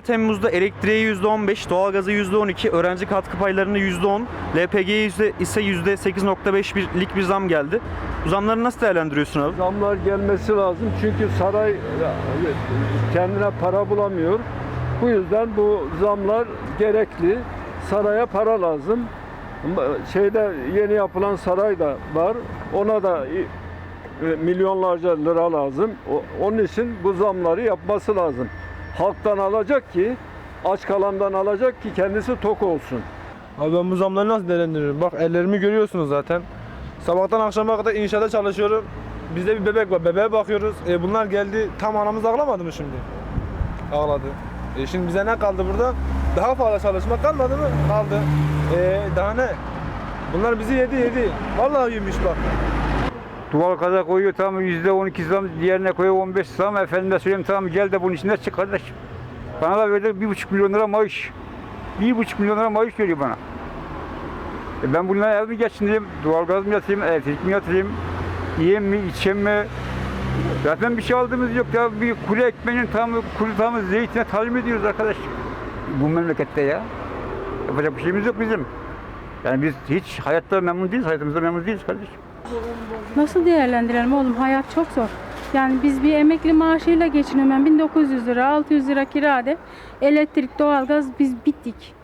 1 Temmuz'da elektriğe %15, doğalgaza %12, öğrenci katkı paylarına %10, LPG'ye ise %8.5'lik bir zam geldi. Bu zamları nasıl değerlendiriyorsun abi? Zamlar gelmesi lazım çünkü saray kendine para bulamıyor. Bu yüzden bu zamlar gerekli. Saraya para lazım. Şeyde yeni yapılan saray da var. Ona da e, milyonlarca lira lazım. Onun için bu zamları yapması lazım. Halktan alacak ki aç kalandan alacak ki kendisi tok olsun. Abi ben bu zamları nasıl değerlendiriyorum? Bak ellerimi görüyorsunuz zaten. Sabahtan akşama kadar inşaata çalışıyorum. Bizde bir bebek var. Bebeğe bakıyoruz. E bunlar geldi. Tam anamız ağlamadı mı şimdi? Ağladı. E şimdi bize ne kaldı burada? Daha fazla çalışmak kalmadı mı? Kaldı. E daha ne? Bunlar bizi yedi yedi. Vallahi yemiş bak. Duval kaza koyuyor tamam yüzde on iki zam, diğerine koyuyor 15 zam. Efendime söyleyeyim tamam gel de bunun içinde çık kardeş. Bana da verdi bir buçuk milyon lira maaş. Bir buçuk milyon lira maaş veriyor bana. E ben bunlara ev mi geçindireyim, doğalgaz mı yatırayım, elektrik mi yatırayım, yiyeyim mi, içeyim mi? Zaten bir şey aldığımız yok ya. Bir kuru ekmeğinin tamı, kuru tamı zeytine talim ediyoruz arkadaş. Bu memlekette ya. Yapacak bir şeyimiz yok bizim. Yani biz hiç hayatta memnun değiliz, hayatımızda memnun değiliz kardeşim. Nasıl değerlendirelim oğlum? Hayat çok zor. Yani biz bir emekli maaşıyla geçiniyorum. Ben 1900 lira, 600 lira kirade. Elektrik, doğalgaz biz bittik.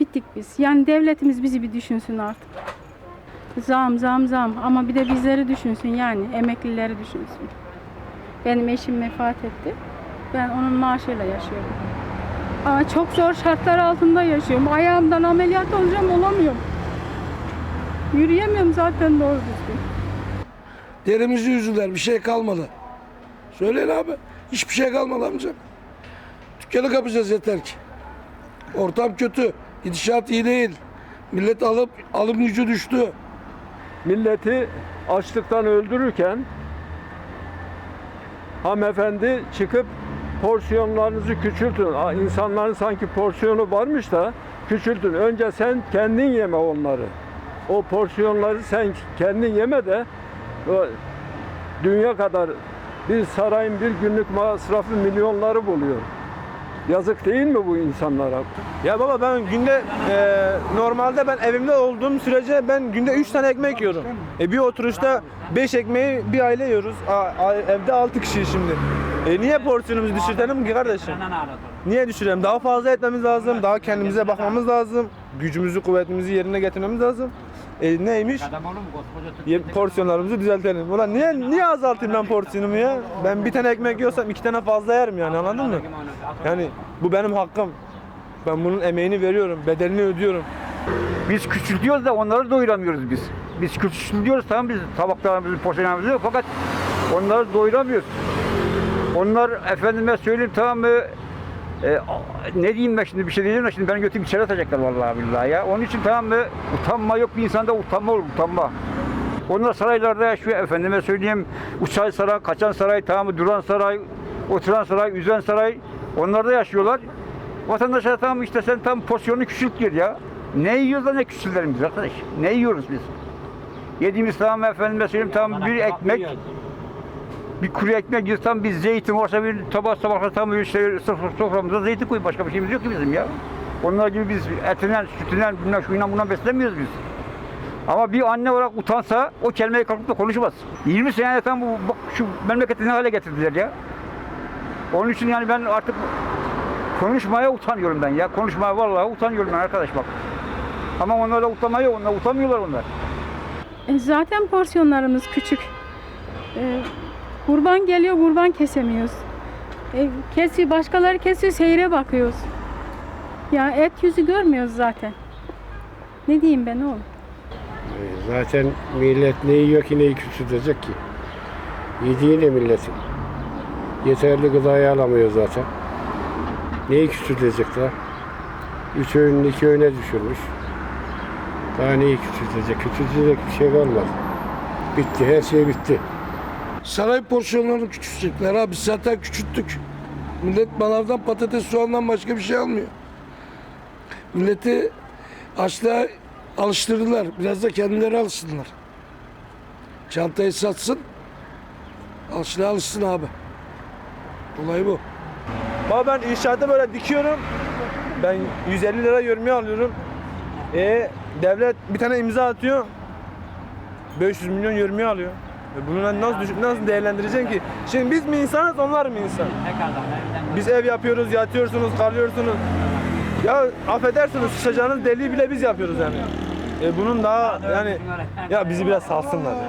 Bittik biz. Yani devletimiz bizi bir düşünsün artık. Zam, zam, zam. Ama bir de bizleri düşünsün yani. Emeklileri düşünsün. Benim eşim vefat etti. Ben onun maaşıyla yaşıyorum. Ama çok zor şartlar altında yaşıyorum. Ayağımdan ameliyat olacağım olamıyorum. Yürüyemiyorum zaten doğru düzgün. Derimizi yüzüler bir şey kalmadı. Söyleyin abi. Hiçbir şey kalmadı amcam. Dükkanı kapayacağız yeter ki. Ortam kötü. Gidişat iyi değil. Millet alıp alım gücü düştü. milleti açlıktan öldürürken hanımefendi çıkıp porsiyonlarınızı küçültün. Aa, İnsanların sanki porsiyonu varmış da küçültün. Önce sen kendin yeme onları. O porsiyonları sen kendin yeme de o dünya kadar bir sarayın bir günlük masrafı milyonları buluyor. Yazık değil mi bu insanlara? Ya baba ben günde e, normalde ben evimde olduğum sürece ben günde 3 tane ekmek yiyorum. E bir oturuşta 5 ekmeği bir aile yiyoruz. A, a- evde 6 kişi şimdi. E niye porsiyonumuzu düşürtelim ki kardeşim? Niye düşürelim? Daha fazla etmemiz lazım. Daha kendimize bakmamız lazım. Gücümüzü, kuvvetimizi yerine getirmemiz lazım. E neymiş? Ye- Porsiyonlarımızı düzeltelim. Ulan niye niye azaltayım ben porsiyonumu ya? Ben bir tane ekmek yiyorsam iki tane fazla yerim yani anladın mı? Yani bu benim hakkım. Ben bunun emeğini veriyorum, bedelini ödüyorum. Biz küçültüyoruz da onları doyuramıyoruz biz. Biz küçültüyoruz tamam biz tabaklarımızı, yok fakat onları doyuramıyoruz. Onlar efendime söyleyeyim tamam mı? E, ne diyeyim ben şimdi bir şey diyeceğim de şimdi beni götürüp içeri atacaklar vallahi billahi ya. Onun için tamam mı? Utanma yok bir insanda utanma olur utanma. Onlar saraylarda yaşıyor efendime söyleyeyim. Uçay saray, kaçan saray, tamam mı? Duran saray, oturan saray, üzen saray. Onlarda yaşıyorlar. Vatandaşa tamam işte sen tam porsiyonu küçült diyor ya. Ne yiyoruz da ne küçültelim biz arkadaş? Ne yiyoruz biz? Yediğimiz tamam efendime söyleyeyim tamam bir ekmek, bir kuru ekmek tam bir zeytin varsa bir tabak tabakla tam bir sıfır soframıza zeytin koy başka bir şeyimiz yok ki bizim ya. Onlar gibi biz etinden, sütünden, bilmem şuyla bundan beslemiyoruz biz. Ama bir anne olarak utansa o kelimeyi kalkıp da konuşmaz. 20 sene tam bu, bak şu memleketi ne hale getirdiler ya. Onun için yani ben artık konuşmaya utanıyorum ben ya. Konuşmaya vallahi utanıyorum ben arkadaş bak. Ama onlarda utanma yok. Onlar utanmıyorlar onlar. E, zaten porsiyonlarımız küçük. E, kurban geliyor, kurban kesemiyoruz. E, kesiyor, başkaları kesiyor, seyre bakıyoruz. Ya et yüzü görmüyoruz zaten. Ne diyeyim ben oğlum? Zaten millet ne yiyor ki neyi küçültecek ki? Yediği ne milletin? Yeterli gıdayı alamıyor zaten. Neyi küçültecek daha? Üç öğün iki öğüne düşürmüş. Daha neyi küçültecek? Küçültecek bir şey kalmadı. Bitti, her şey bitti. Saray porsiyonlarını küçültecekler abi. Zaten küçülttük. Millet manavdan patates soğandan başka bir şey almıyor. Milleti açlığa alıştırdılar. Biraz da kendileri alışsınlar. Çantayı satsın. Açlığa alışsın abi. Olay bu. Baba ben inşaatta böyle dikiyorum. Ben 150 lira yövmeye alıyorum. E devlet bir tane imza atıyor. 500 milyon yövmeye alıyor. E bunu nasıl düşün, nasıl değerlendireceksin ki? Şimdi biz mi insanız, onlar mı insan? Biz ev yapıyoruz, yatıyorsunuz, kalıyorsunuz. Ya affedersiniz sıçacağınız deliği bile biz yapıyoruz yani. E bunun daha yani ya bizi biraz salsınlar ya.